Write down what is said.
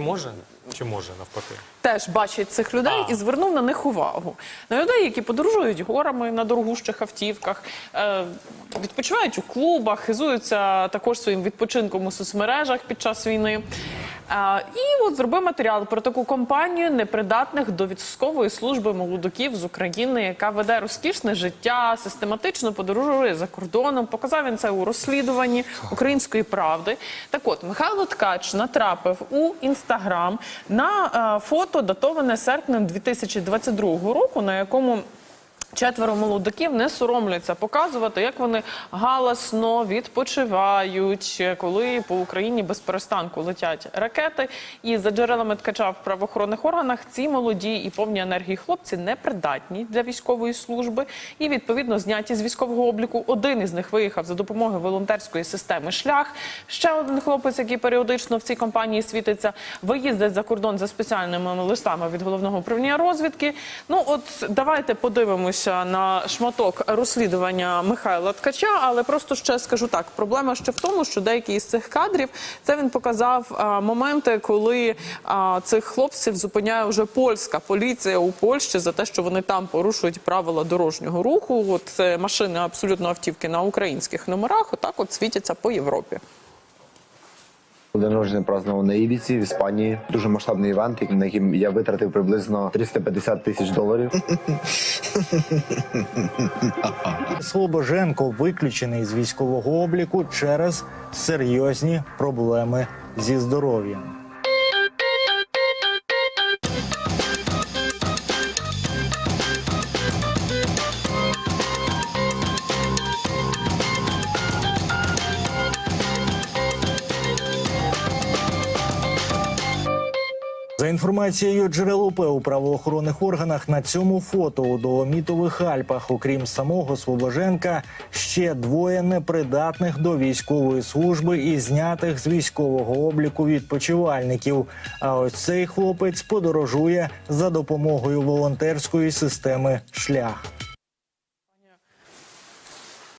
Може чи може навпаки? теж бачить цих людей А. і звернув на них увагу. На людей, які подорожують горами на дорогущих автівках, е, відпочивають у клубах, хизуються також своїм відпочинком у соцмережах під час війни. І от зробив матеріал про таку компанію непридатних до військової служби молодиків з України, яка веде розкішне життя, систематично подорожує за кордоном. Показав він це у розслідуванні української правди. Так от Михайло Ткач натрапив у інстаграм на е, фото, датоване серпнем 2022 року, на якому Четверо молодиків не соромляться показувати, як вони галасно відпочивають, коли по Україні без перестанку летять ракети. І за джерелами ткача в правоохоронних органах ці молоді і повні енергії хлопці непридатні для військової служби і відповідно зняті з військового обліку. Один із них виїхав за допомогою волонтерської системи Шлях. Ще один хлопець, який періодично в цій компанії світиться, виїздить за кордон за спеціальними листами від головного управління розвідки. Ну от давайте подивимося на шматок розслідування Михайла Ткача, але просто ще скажу так: проблема ще в тому, що деякі із цих кадрів це він показав моменти, коли цих хлопців зупиняє вже польська поліція у Польщі за те, що вони там порушують правила дорожнього руху. От е, машини абсолютно автівки на українських номерах, отак от світяться по Європі. День народження празднував на Ібіці в Іспанії. Дуже масштабний івент, на яким я витратив приблизно 350 тисяч доларів. Слобоженко виключений з військового обліку через серйозні проблеми зі здоров'ям. За інформацією джерел УП у правоохоронних органах на цьому фото у Доломітових Альпах, окрім самого Слобоженка, ще двоє непридатних до військової служби і знятих з військового обліку відпочивальників. А ось цей хлопець подорожує за допомогою волонтерської системи Шлях.